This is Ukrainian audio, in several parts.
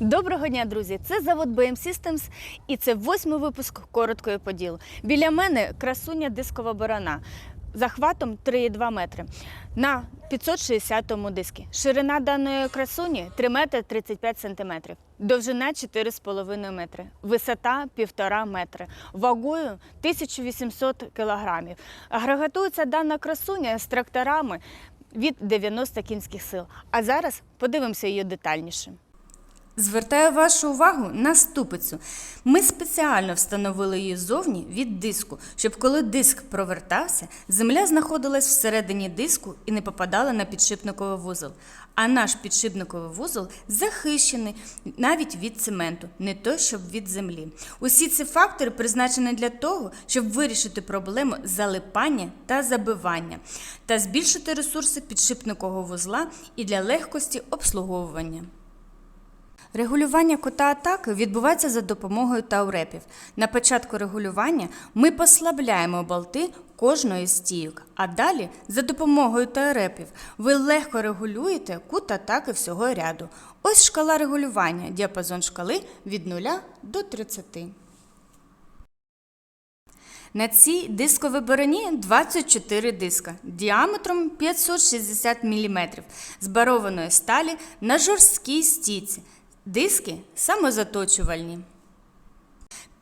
Доброго дня, друзі! Це завод BM Systems і це восьмий випуск короткої поділ. Біля мене красуня дискова борона захватом 3,2 метри на 560 дискі. Ширина даної красуні 3 метри 35 сантиметрів. Довжина 4,5 метри, висота 1,5 метри, вагою 1800 кілограмів. Агрегатується дана красуня з тракторами від 90 кінських сил. А зараз подивимося її детальніше. Звертаю вашу увагу на ступицю. Ми спеціально встановили її ззовні від диску, щоб коли диск провертався, земля знаходилась всередині диску і не попадала на підшипниковий вузол. А наш підшипниковий вузол захищений навіть від цементу, не то щоб від землі. Усі ці фактори призначені для того, щоб вирішити проблему залипання та забивання та збільшити ресурси підшипникового вузла і для легкості обслуговування. Регулювання кута атаки відбувається за допомогою таурепів. На початку регулювання ми послабляємо болти кожної з стійок, а далі за допомогою таурепів ви легко регулюєте кут атаки всього ряду. Ось шкала регулювання, діапазон шкали від 0 до 30. На цій дисковій бороні 24 диска діаметром 560 мм з барованої сталі на жорсткій стійці. Диски самозаточувальні.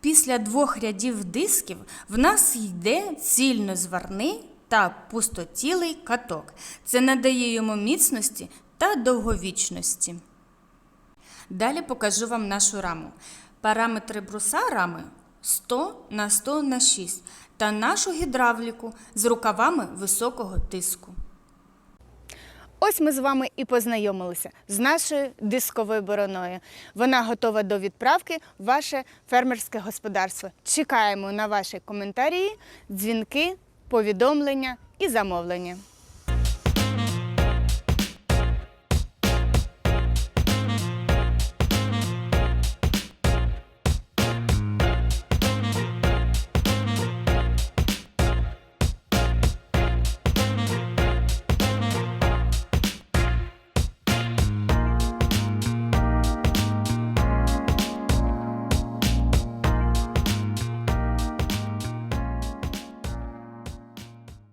Після двох рядів дисків в нас йде цільнозварний та пустотілий каток. Це надає йому міцності та довговічності. Далі покажу вам нашу раму. Параметри бруса рами 100 на 100 на 6 та нашу гідравліку з рукавами високого тиску. Ось ми з вами і познайомилися з нашою дисковою бороною. Вона готова до відправки в ваше фермерське господарство. Чекаємо на ваші коментарі, дзвінки, повідомлення і замовлення.